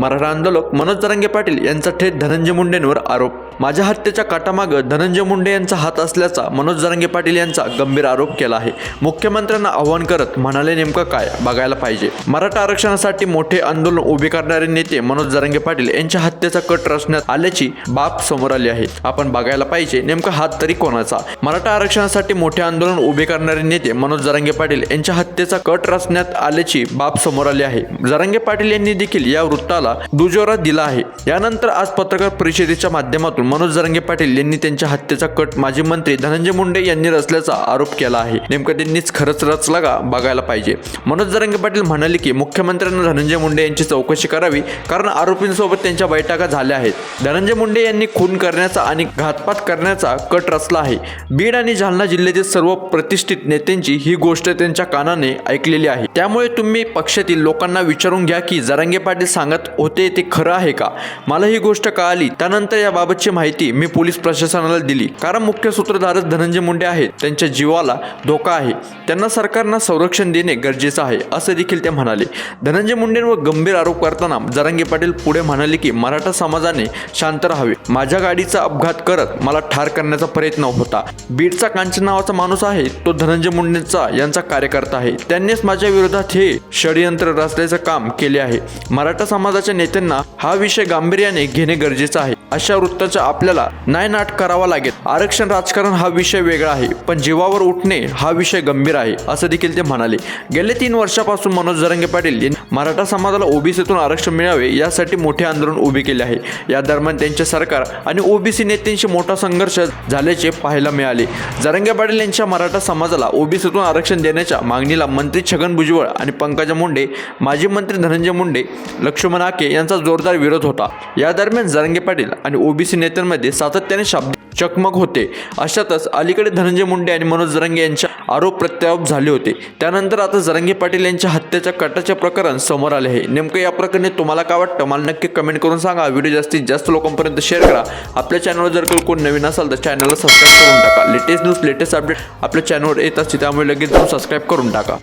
मराठा आंदोलक मनोज तरंगे पाटील यांचा थेट धनंजय मुंडेंवर आरोप. माझ्या हत्येच्या काटामागं धनंजय मुंडे यांचा हात असल्याचा मनोज जरांगे पाटील यांचा गंभीर आरोप केला आहे. मुख्यमंत्र्यांना आव्हान करत म्हणाले नेमकं काय? बघायला पाहिजे. मराठा आरक्षणासाठी मोठे आंदोलन उभे करणारे नेते मनोज जरांगे पाटील यांच्या हत्येचा कट रचण्यात आल्याची बाब समोर आली आहे. आपण बघायला पाहिजे नेमका हात तरी कोणाचा? मराठा आरक्षणासाठी मोठे आंदोलन उभे करणारे नेते मनोज जरांगे पाटील यांच्या हत्येचा कट रचण्यात आल्याची बाब समोर आली आहे. जरांगे पाटील यांनी देखील या वृत्ताला दुजोरा दिला आहे. यानंतर आज पत्रकार परिषदेच्या माध्यमातून मनोज जरांगे पाटील यांनी त्यांच्या हत्येचा कट माजी मंत्री धनंजय मुंडे यांनी रचल्याचा आरोप केला आहे. नेमकं त्यांनीच खरंच रचला का बघायला पाहिजे. मनोज जरांगे पाटील म्हणाले की मुख्यमंत्र्यांना धनंजय मुंडे यांची चौकशी करावी कारण आरोपींसोबत त्यांच्या बैठका झाल्या आहेत. धनंजय मुंडे यांनी खून करण्याचा आणि घातपात करण्याचा कट रचला आहे. बीड आणि जालना जिल्ह्यातील सर्व प्रतिष्ठित नेत्यांची ही गोष्ट त्यांच्या कानाने ऐकलेली आहे. त्यामुळे तुम्ही पक्षातील लोकांना विचारून घ्या की जरांगे पाटील सांगत होते ते खरं आहे का? मला ही गोष्ट कळाली. त्यानंतर याबाबतची माहिती मी पोलीस प्रशासनाला दिली. कारण मुख्य सूत्रधारच धनंजय मुंडे आहेत. त्यांच्या जीवाला धोका आहे. त्यांना सरकारनं संरक्षण देणे गरजेचं आहे असं देखील ते म्हणाले. धनंजय मुंडेंवर गंभीर आरोप करताना जरांगे पाटील पुढे म्हणाले की मराठा समाजाने शांत राहावे. माझ्या गाडीचा अपघात करत मला ठार करण्याचा प्रयत्न होता. बीडचा कांचन नावाचा माणूस आहे तो धनंजय मुंडेंचा यांचा कार्यकर्ता आहे. त्यांनीच माझ्या विरोधात हे षडयंत्र रचल्याचं काम केले आहे. मराठा समाजाच्या नेत्यांना हा विषय गांभीर्याने घेणे गरजेचं आहे. अशा वृत्ताचा आपल्याला नायनाट करावा लागेल. आरक्षण राजकारण हा विषय वेगळा आहे पण जीवावर उठणे हा विषय गंभीर आहे असं देखील ते म्हणाले. गेले तीन वर्षापासून मनोज जरंगे पाटील यांनी मराठा समाजाला ओबीसीतून आरक्षण मिळावे यासाठी मोठे आंदोलन उभे केले आहे. या दरम्यान त्यांचे सरकार आणि ओबीसी नेत्यांशी मोठा संघर्ष झाल्याचे पाहायला मिळाले. जरंगे पाटील यांच्या मराठा समाजाला ओबीसीतून आरक्षण देण्याच्या मागणीला मंत्री छगन भुजबळ आणि पंकजा मुंडे माजी मंत्री धनंजय मुंडे लक्ष्मण आके यांचा जोरदार विरोध होता. या दरम्यान जरांगे पाटील आणि ओबीसी नेत्यांमध्ये सातत्याने शब्द चकमक होते. अशातच अलीकडे धनंजय मुंडे आणि मनोज जरांगे यांच्या आरोप प्रत्यारोप झाले होते. त्यानंतर आता जरांगे पाटील यांच्या हत्येच्या कटाचे प्रकरण समोर आले आहे. नेमकं या प्रकरणी तुम्हाला काय वाटतं? मला नक्की कमेंट करून सांगा. व्हिडिओ जास्तीत जास्त लोकांपर्यंत शेअर करा. आपल्या चॅनलवर जर कोण नवीन असाल तर चॅनलला सबस्क्राईब करून टाका. लेटेस्ट न्यूज लेटेस्ट अपडेट आपल्या चॅनलवर येत असते त्यामुळे लगेच जाऊन सबस्क्राईब करून टाका.